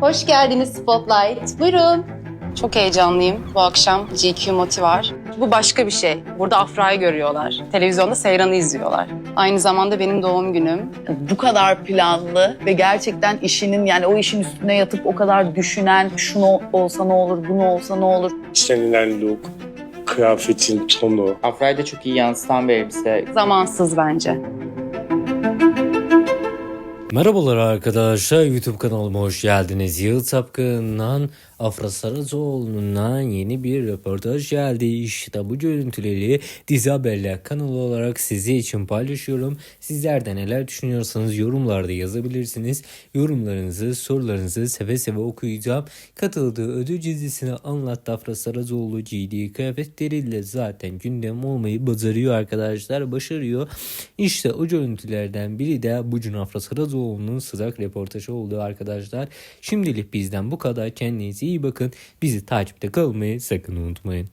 Hoş geldiniz Spotlight. Buyurun. Çok heyecanlıyım. Bu akşam GQ Moti var. Bu başka bir şey. Burada Afra'yı görüyorlar. Televizyonda Seyran'ı izliyorlar. Aynı zamanda benim doğum günüm. bu kadar planlı ve gerçekten işinin yani o işin üstüne yatıp o kadar düşünen şunu olsa ne olur, bunu olsa ne olur. İstenilen look, kıyafetin tonu, Afra'yı da çok iyi yansıtan bir elbise. Zamansız bence. Merhabalar arkadaşlar YouTube kanalıma hoş geldiniz. Yağız Tapkın'dan Afra Saracoğlu'ndan yeni bir röportaj geldi. İşte bu görüntüleri Dizi Haberler kanalı olarak sizi için paylaşıyorum. Sizler de neler düşünüyorsanız yorumlarda yazabilirsiniz. Yorumlarınızı, sorularınızı seve seve okuyacağım. Katıldığı ödül dizisine anlattı Afra Saracoğlu giydiği kıyafetleriyle zaten gündem olmayı başarıyor arkadaşlar. Başarıyor. İşte o görüntülerden biri de Bucun Afra Saracoğlu'nun sıcak reportajı oldu arkadaşlar. Şimdilik bizden bu kadar. Kendinize iyi bakın. Bizi takipte kalmayı sakın unutmayın.